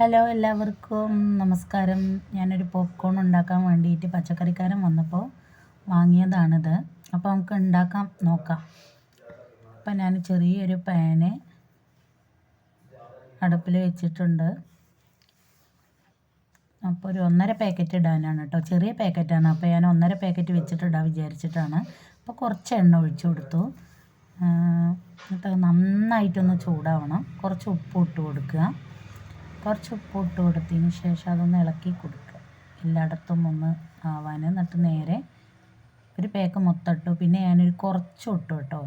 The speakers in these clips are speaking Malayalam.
ഹലോ എല്ലാവർക്കും നമസ്കാരം. ഞാനൊരു പോപ്കോൺ ഉണ്ടാക്കാൻ വേണ്ടിയിട്ട് പച്ചക്കറിക്കാരൻ വന്നപ്പോൾ വാങ്ങിയതാണിത്. അപ്പോൾ നമുക്ക് ഉണ്ടാക്കാം നോക്കാം. അപ്പം ഞാൻ ചെറിയൊരു പാന് അടുപ്പിൽ വെച്ചിട്ടുണ്ട്. അപ്പോൾ ഒരു ഒന്നര പാക്കറ്റ് ഇടാനാണ് കേട്ടോ ചെറിയ പാക്കറ്റാണ് അപ്പോൾ ഞാൻ ഒന്നര പാക്കറ്റ് വെച്ചിട്ടിടാൻ വിചാരിച്ചിട്ടാണ്. അപ്പോൾ കുറച്ച് എണ്ണ ഒഴിച്ചു കൊടുത്തു. എന്നിട്ട് നന്നായിട്ടൊന്ന് ചൂടാവണം. കുറച്ച് ഉപ്പ് ഇട്ട് കൊടുക്കുക. കുറച്ച് ഉപ്പ് ഇട്ട് കൊടുത്തതിന് ശേഷം അതൊന്ന് ഇളക്കി കൊടുക്കുക. എല്ലായിടത്തും ഒന്ന് ആവാൻ എന്നിട്ട് നേരെ ഒരു പേക്ക് മൊത്തം പിന്നെ ഞാനൊരു കുറച്ച് ഇട്ടു കേട്ടോ.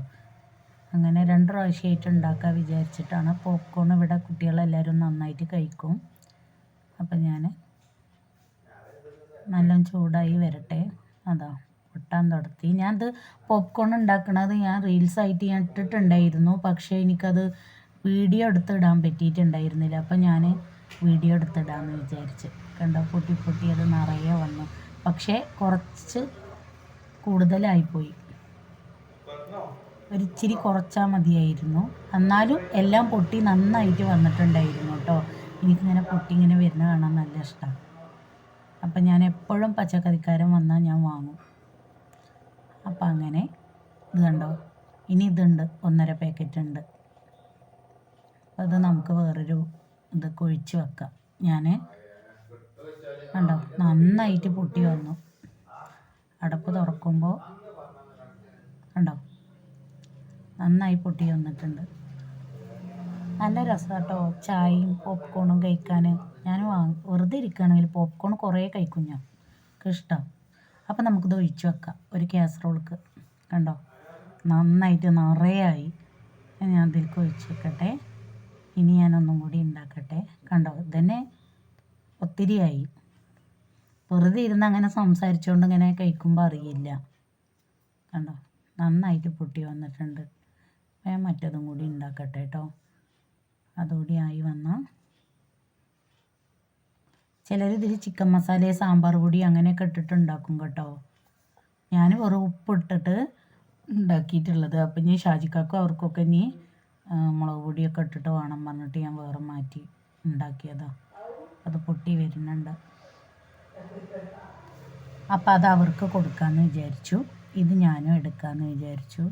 അങ്ങനെ രണ്ട് പ്രാവശ്യമായിട്ട് ഉണ്ടാക്കാൻ വിചാരിച്ചിട്ടാണ്. പോപ്കോൺ ഇവിടെ കുട്ടികളെല്ലാവരും നന്നായിട്ട് കഴിക്കും. അപ്പം ഞാൻ നല്ല ചൂടായി വരട്ടെ. അതാ പൊട്ടാൻ തുടത്തി ഞാനത് പോപ്കോൺ ഉണ്ടാക്കണത് ഞാൻ റീൽസായിട്ട് ഞാൻ ഇട്ടിട്ടുണ്ടായിരുന്നു. പക്ഷേ എനിക്കത് വീഡിയോ എടുത്ത് ഇടാൻ പറ്റിയിട്ടുണ്ടായിരുന്നില്ല. അപ്പം ഞാൻ വീഡിയോ എടുത്തിടാമെന്ന് വിചാരിച്ച്. കണ്ടോ? പൊട്ടി പൊട്ടി അത് നിറയെ വന്നു. പക്ഷേ കുറച്ച് കൂടുതലായിപ്പോയി. ഒരിച്ചിരി കുറച്ചാൽ മതിയായിരുന്നു. എന്നാലും എല്ലാം പൊട്ടി നന്നായിട്ട് വന്നിട്ടുണ്ടായിരുന്നു കേട്ടോ. എനിക്കിങ്ങനെ പൊട്ടി ഇങ്ങനെ വരുന്ന കാണാൻ നല്ല ഇഷ്ടമാണ് അപ്പം ഞാൻ എപ്പോഴും പച്ചക്കറിക്കാരൻ വന്നാൽ ഞാൻ വാങ്ങും. അപ്പം അങ്ങനെ ഇത് കണ്ടോ? ഇനി ഇതുണ്ട്. ഒന്നര പാക്കറ്റ് ഉണ്ട്. അത് നമുക്ക് വേറൊരു ഇത് കൊഴിച്ച് വെക്കാം. ഞാൻ കണ്ടോ? നന്നായിട്ട് പൊട്ടി വന്നു. അടപ്പ് തുറക്കുമ്പോൾ കണ്ടോ? നന്നായി പൊട്ടി വന്നിട്ടുണ്ട്. നല്ല രസം കേട്ടോ ചായയും പോപ്കോണും കഴിക്കാൻ ഞാൻ വാങ്ങി വെറുതെ ഇരിക്കുകയാണെങ്കിൽ പോപ്കോൺ കുറേ കഴിക്കും ഞാൻ. ഇഷ്ടമാണ് അപ്പം നമുക്കിത് ഒഴിച്ച് വെക്കാം. ഒരു കാസറോൾക്ക്. കണ്ടോ? നന്നായിട്ട് നിറയായി. ഞാൻ അതിലേക്ക് ഒഴിച്ച് വെക്കട്ടെ. ഇനി ഞാനൊന്നും കൂടി ഉണ്ടാക്കട്ടെ. കണ്ടോ ഇതന്നെ ഒത്തിരിയായി. വെറുതെ ഇരുന്ന് അങ്ങനെ സംസാരിച്ചുകൊണ്ട് ഇങ്ങനെ കഴിക്കുമ്പോൾ അറിയില്ല. കണ്ടോ നന്നായിട്ട് പൊട്ടി വന്നിട്ടുണ്ട്. ഞാൻ മറ്റതും കൂടി ഉണ്ടാക്കട്ടെ കേട്ടോ അതുകൂടി ആയി വന്നാൽ ചിലർ ഇതിൽ ചിക്കൻ മസാല സാമ്പാർ പൊടി അങ്ങനെയൊക്കെ ഇട്ടിട്ട് ഉണ്ടാക്കും കേട്ടോ. ഞാൻ വെറും ഉപ്പിട്ടിട്ട് ഉണ്ടാക്കിയിട്ടുള്ളത്. അപ്പം ഇനി ഷാജിക്കാക്കും അവർക്കൊക്കെ ഇനി മുളക് പൊടിയൊക്കെ ഇട്ടിട്ട് വേണം പറഞ്ഞിട്ട് ഞാൻ വേറെ മാറ്റി ഉണ്ടാക്കിയതാണ് അത് പൊട്ടി വരുന്നുണ്ട്. അപ്പം അത് അവർക്ക് കൊടുക്കാമെന്ന് വിചാരിച്ചു. ഇത് ഞാനും എടുക്കാമെന്ന് വിചാരിച്ചു.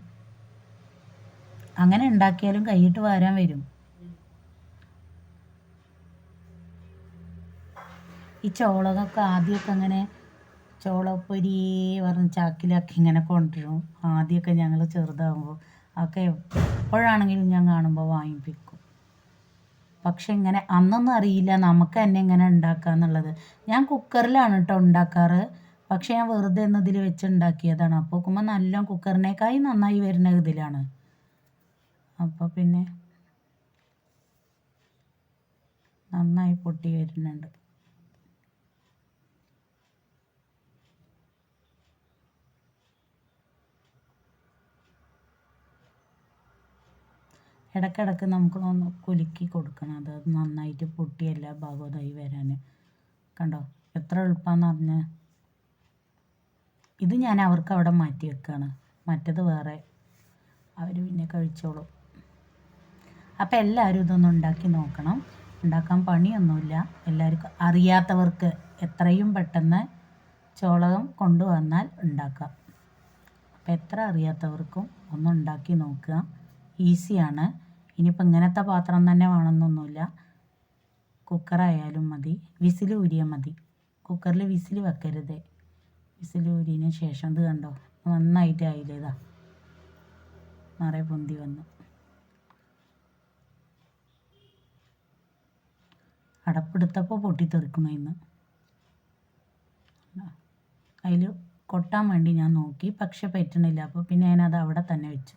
അങ്ങനെ ഉണ്ടാക്കിയാലും കൈയിട്ട് വാരാൻ വരും. ഈ ചോളകൊക്കെ ആദ്യമൊക്കെ അങ്ങനെ ചോളപ്പൊരി പറഞ്ഞ് ചാക്കിലാക്കി ഇങ്ങനെ കൊണ്ടുവരും. ആദ്യമൊക്കെ ഞങ്ങൾ ചെറുതാകുമ്പോൾ അതൊക്കെ എപ്പോഴാണെങ്കിലും ഞാൻ കാണുമ്പോൾ വാങ്ങിപ്പിക്കും. പക്ഷെ ഇങ്ങനെ അന്നൊന്നും അറിയില്ല നമുക്ക് തന്നെ ഇങ്ങനെ ഉണ്ടാക്കുക എന്നുള്ളത്. ഞാൻ കുക്കറിലാണ് കേട്ടോ ഉണ്ടാക്കാറ്. പക്ഷെ ഞാൻ വെറുതെ ഒന്ന് ഇതിൽ വെച്ച് ഉണ്ടാക്കിയതാണ്. അപ്പോൾ നോക്കുമ്പോൾ നല്ല കുക്കറിനേക്കായി നന്നായി വരുന്ന ഇതിലാണ്. അപ്പോൾ പിന്നെ നന്നായി പൊട്ടി വരുന്നുണ്ട്. ഇടയ്ക്കിടയ്ക്ക് നമുക്ക് ഒന്ന് കുലുക്കി കൊടുക്കണം. അത് നന്നായിട്ട് പൊട്ടി എല്ലാ ഭാഗവും ഇതായി വരാൻ കണ്ടോ? എത്ര എളുപ്പമാണെന്ന് പറഞ്ഞ് ഇത് ഞാൻ അവർക്ക് അവിടെ മാറ്റി വെക്കുകയാണ് മറ്റത് വേറെ. അവർ പിന്നെ കഴിച്ചോളും. അപ്പം എല്ലാവരും ഇതൊന്ന് ഉണ്ടാക്കി നോക്കണം. ഉണ്ടാക്കാൻ പണിയൊന്നുമില്ല. എല്ലാവർക്കും അറിയാത്തവർക്ക് എത്രയും പെട്ടെന്ന് ചോളകം കൊണ്ടുവന്നാൽ ഉണ്ടാക്കാം. അപ്പം എത്ര അറിയാത്തവർക്കും ഒന്ന് ഉണ്ടാക്കി നോക്കുക. ഈസിയാണ്. ഇനിയിപ്പോൾ ഇങ്ങനത്തെ പാത്രം തന്നെ വേണമെന്നൊന്നുമില്ല കുക്കറായാലും മതി. വിസിൽ ഊരിയാൽ മതി. കുക്കറിൽ വിസിൽ വെക്കരുത്. വിസിൽ ഊരിയതിന് ശേഷം ഇത് കണ്ടോ? നന്നായിട്ട് ആയില്ലേ ഇതാ? നിറയെ പൊന്തി വന്നു. അടപ്പെടുത്തപ്പോൾ പൊട്ടിത്തെറിക്കണു ഇന്ന്. അതിൽ കൊട്ടാൻ വേണ്ടി ഞാൻ നോക്കി പക്ഷെ പറ്റണില്ല. അപ്പോൾ പിന്നെ ഞാനത് അവിടെ തന്നെ വെച്ചു.